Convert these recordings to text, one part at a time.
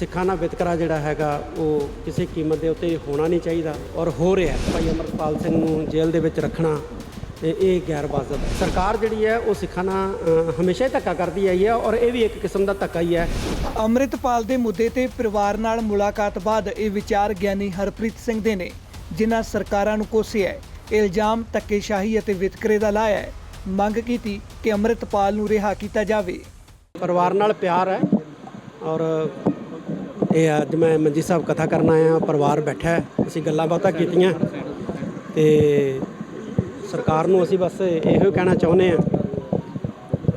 ਸਿੱਖਾਂ ਦਾ ਵਿਤਕਰਾ ਜਿਹੜਾ ਹੈਗਾ ਉਹ ਕਿਸੇ ਕੀਮਤ ਦੇ ਉੱਤੇ ਹੋਣਾ ਨਹੀਂ ਚਾਹੀਦਾ ਔਰ ਹੋ ਰਿਹਾ ਹੈ। ਭਾਈ ਅਮਰਪਾਲ ਸਿੰਘ ਨੂੰ ਜੇਲ੍ਹ ਦੇ ਵਿੱਚ ਰੱਖਣਾ ਤੇ ਇਹ ਗੈਰ ਵਾਜਬ ਸਰਕਾਰ ਜਿਹੜੀ ਹੈ ਉਹ ਸਿੱਖਾਂ ਨਾਲ ਹਮੇਸ਼ਾ ਹੀ ਧੱਕਾ ਕਰਦੀ ਆਈ ਹੈ ਔਰ ਇਹ ਵੀ ਇੱਕ ਕਿਸਮ ਦਾ ਧੱਕਾ ਹੀ ਹੈ। ਅੰਮ੍ਰਿਤਪਾਲ ਦੇ ਮੁੱਦੇ ਤੇ ਪਰਿਵਾਰ ਨਾਲ ਮੁਲਾਕਾਤ ਬਾਅਦ ਇਹ ਵਿਚਾਰ ਗਿਆਨੀ ਹਰਪ੍ਰੀਤ ਸਿੰਘ ਦੇ ਨੇ ਜਿਨ੍ਹਾਂ ਸਰਕਾਰਾਂ ਨੂੰ ਕੋਸਿਆ ਹੈ। ਇਲਜ਼ਾਮ ਧੱਕੇਸ਼ਾਹੀ ਅਤੇ ਵਿਤਕਰੇ ਦਾ ਲਾਇਆ ਹੈ। ਮੰਗ ਕੀਤੀ ਕਿ ਅੰਮ੍ਰਿਤਪਾਲ ਨੂੰ ਰਿਹਾ ਕੀਤਾ ਜਾਵੇ। ਪਰਿਵਾਰ ਨਾਲ ਪਿਆਰ ਹੈ ਔਰ ਇਹ ਅੱਜ ਮੈਂ ਮੰਜੀ ਸਾਹਿਬ ਕਥਾ ਕਰਨ ਆਇਆ, ਪਰਿਵਾਰ ਬੈਠਾ ਅਸੀਂ ਗੱਲਾਂ ਬਾਤਾਂ ਕੀਤੀਆਂ। ਤੇ ਸਰਕਾਰ ਨੂੰ ਅਸੀਂ ਬਸ ਇਹੋ ਕਹਿਣਾ ਚਾਹੁੰਦੇ ਹਾਂ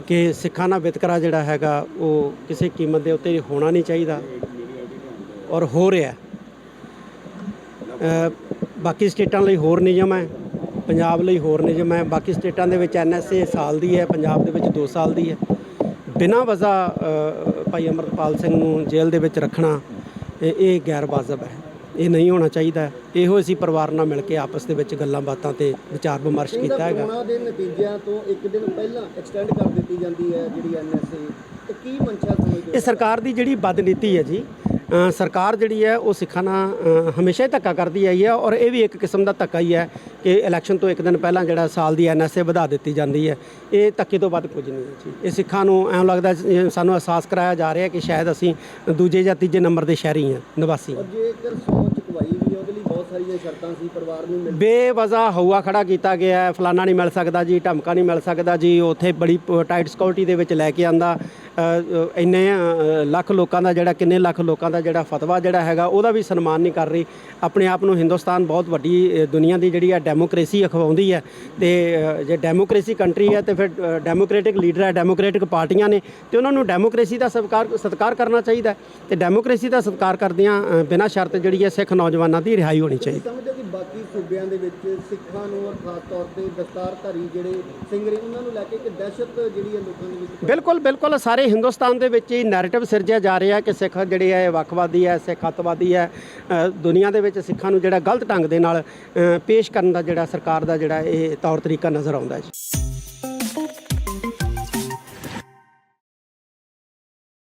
ਕਿ ਸਿੱਖਾਂ ਦਾ ਵਿਤਕਰਾ ਜਿਹੜਾ ਹੈਗਾ, ਉਹ ਕਿਸੇ ਕੀਮਤ ਦੇ ਉੱਤੇ ਹੋਣਾ ਨਹੀਂ ਚਾਹੀਦਾ ਔਰ ਹੋ ਰਿਹਾ ਬਾਕੀ ਸਟੇਟਾਂ ਲਈ ਹੋਰ ਨਿਯਮ ਹੈ, ਪੰਜਾਬ ਲਈ ਹੋਰ ਨਿਯਮ ਹੈ। ਬਾਕੀ ਸਟੇਟਾਂ ਦੇ ਵਿੱਚ ਐਨਐਸਏ ਸਾਲ ਦੀ ਹੈ, ਪੰਜਾਬ ਦੇ ਵਿੱਚ 2 ਸਾਲ ਦੀ ਹੈ। ਬਿਨਾਂ ਵਜ੍ਹਾ ਭਾਈ ਅਮਰਪਾਲ ਸਿੰਘ ਨੂੰ ਜੇਲ੍ਹ ਦੇ ਵਿੱਚ ਰੱਖਣਾ ਇਹ ਇਹ ਗੈਰ ਵਾਜਬ ਹੈ। ਇਹ ਨਹੀਂ ਹੋਣਾ ਚਾਹੀਦਾ। ਇਹੋ ਅਸੀਂ ਪਰਿਵਾਰ ਨਾਲ ਮਿਲ ਕੇ ਆਪਸ ਦੇ ਵਿੱਚ ਗੱਲਾਂ ਬਾਤਾਂ ਤੇ ਵਿਚਾਰ ਵਿਮਰਸ਼ ਕੀਤਾ ਹੈਗਾ। ਕਰੋਨਾ ਦੇ ਨਤੀਜਿਆਂ ਤੋਂ ਇੱਕ ਦਿਨ ਪਹਿਲਾਂ ਐਕਸਟੈਂਡ ਕਰ ਦਿੱਤੀ ਜਾਂਦੀ ਹੈ ਜਿਹੜੀ ਐਨਐਸਏ ਤੇ ਕੀ ਮਨਸ਼ਾ ਸਮਝਦੇ ਇਹ ਸਰਕਾਰ ਦੀ ਜਿਹੜੀ ਬਦਨੀਤੀ ਹੈ ਜੀ ਸਰਕਾਰ ਜਿਹੜੀ ਹੈ, ਉਹ ਸਿੱਖਾਂ ਨਾਲ ਹਮੇਸ਼ਾ ਹੀ ਧੱਕਾ ਕਰਦੀ ਆਈ ਹੈ ਔਰ ਇਹ ਵੀ ਇੱਕ ਕਿਸਮ ਦਾ ਧੱਕਾ ਹੀ ਹੈ ਕਿ ਇਲੈਕਸ਼ਨ ਤੋਂ ਇੱਕ ਦਿਨ ਪਹਿਲਾਂ ਜਿਹੜਾ ਸਾਲ ਦੀ ਐਨਐਸਏ ਵਧਾ ਦਿੱਤੀ ਜਾਂਦੀ ਹੈ। ਇਹ ਧੱਕੇ ਤੋਂ ਵੱਧ ਕੁਝ ਨਹੀਂ ਹੈ ਜੀ। ਇਹ ਸਿੱਖਾਂ ਨੂੰ ਐਂ ਲੱਗਦਾ ਸਾਨੂੰ ਅਹਿਸਾਸ ਕਰਾਇਆ ਜਾ ਰਿਹਾ ਕਿ ਸ਼ਾਇਦ ਅਸੀਂ ਦੂਜੇ ਜਾਂ ਤੀਜੇ ਨੰਬਰ ਦੇ ਸ਼ਹਿਰੀ ਹਾਂ, ਨਿਵਾਸੀ ਹਾਂ। ਜੇਕਰ ਸੌ ਚੁਕਵਾਈ ਵੀ ਉਹਦੇ ਲਈ ਸਾਰੀਆਂ ਸ਼ਰਤਾਂ ਸੀ, ਪਰਿਵਾਰ ਨੂੰ ਮਿਲ ਬੇਵਜ਼ਾ ਹਊਆ ਖੜਾ ਕੀਤਾ ਗਿਆ ਹੈ। ਫਲਾਨਾ ਨਹੀਂ ਮਿਲ ਸਕਦਾ ਜੀ, ਢਮਕਾ ਨਹੀਂ ਮਿਲ ਸਕਦਾ ਜੀ। ਉੱਥੇ ਬੜੀ ਟਾਈਟ ਸਿਕਿਉਰਿਟੀ ਦੇ ਵਿੱਚ ਲੈ ਕੇ ਆਂਦਾ। ਇੰਨੇ ਲੱਖ ਲੋਕਾਂ ਦਾ ਜਿਹੜਾ, ਕਿੰਨੇ ਲੱਖ ਲੋਕਾਂ ਦਾ ਜਿਹੜਾ ਫਤਵਾ ਜਿਹੜਾ ਹੈਗਾ, ਉਹਦਾ ਵੀ ਸਨਮਾਨ ਨਹੀਂ ਕਰ ਰਹੀ। ਆਪਣੇ ਆਪ ਨੂੰ ਹਿੰਦੁਸਤਾਨ ਬਹੁਤ ਵੱਡੀ ਦੁਨੀਆ ਦੀ ਜਿਹੜੀ ਹੈ ਡੈਮੋਕ੍ਰੇਸੀ ਅਖਵਾਉਂਦੀ ਹੈ। ਤੇ ਜੇ ਡੈਮੋਕ੍ਰੇਸੀ ਕੰਟਰੀ ਹੈ, ਤੇ ਫਿਰ ਡੈਮੋਕ੍ਰੈਟਿਕ ਲੀਡਰ ਹੈ, ਡੈਮੋਕ੍ਰੈਟਿਕ ਪਾਰਟੀਆਂ ਨੇ, ਤੇ ਉਹਨਾਂ ਨੂੰ ਡੈਮੋਕ੍ਰੇਸੀ ਦਾ ਸਤਿਕਾਰ ਸਤਿਕਾਰ ਕਰਨਾ ਚਾਹੀਦਾ ਹੈ। ਤੇ ਡੈਮੋਕ੍ਰੇਸੀ ਦਾ ਸਤਿਕਾਰ ਕਰਦਿਆਂ ਬਿਨਾਂ ਸ਼ਰਤ ਜਿਹੜੀ ਹੈ ਸਿੱਖ ਨੌਜਵਾਨਾਂ ਦੀ ਰਿਹਾਈ ਹੋਣੀ ਚਾਹੀਦੀ। ਸਮਝਦੇ ਕਿ ਬਾਕੀ ਸੂਬਿਆਂ ਦੇ ਵਿੱਚ ਸਿੱਖਾਂ ਨੂੰ ਔਰ ਖਾਸ ਤੌਰ ਤੇ ਦਸਤਾਰਧਾਰੀ ਜਿਹੜੇ ਸਿੰਘ ਨੇ ਉਹਨਾਂ ਨੂੰ ਲੈ ਕੇ ਇੱਕ ਦਹਿਸ਼ਤ ਜਿਹੜੀ ਹੈ ਲੋਕਾਂ ਦੇ ਵਿੱਚ ਬਿਲਕੁਲ ਬਿਲਕੁਲ। ਸਾਰੇ ਹਿੰਦੁਸਤਾਨ ਦੇ ਵਿੱਚ ਹੀ ਨੈਰੇਟਿਵ ਸਿਰਜਿਆ ਜਾ ਰਿਹਾ ਕਿ ਸਿੱਖ ਜਿਹੜੇ ਹੈ ਇਹ ਵੱਖਵਾਦੀ ਹੈ ਸਿੱਖ ਅੱਤਵਾਦੀ ਹੈ। ਦੁਨੀਆ ਦੇ ਵਿੱਚ ਸਿੱਖਾਂ ਨੂੰ ਜਿਹੜਾ ਗਲਤ ਢੰਗ ਦੇ ਨਾਲ ਪੇਸ਼ ਕਰਨ ਦਾ ਜਿਹੜਾ ਸਰਕਾਰ ਦਾ ਜਿਹੜਾ ਇਹ ਤੌਰ ਤਰੀਕਾ ਨਜ਼ਰ ਆਉਂਦਾ ਹੈ ਜੀ।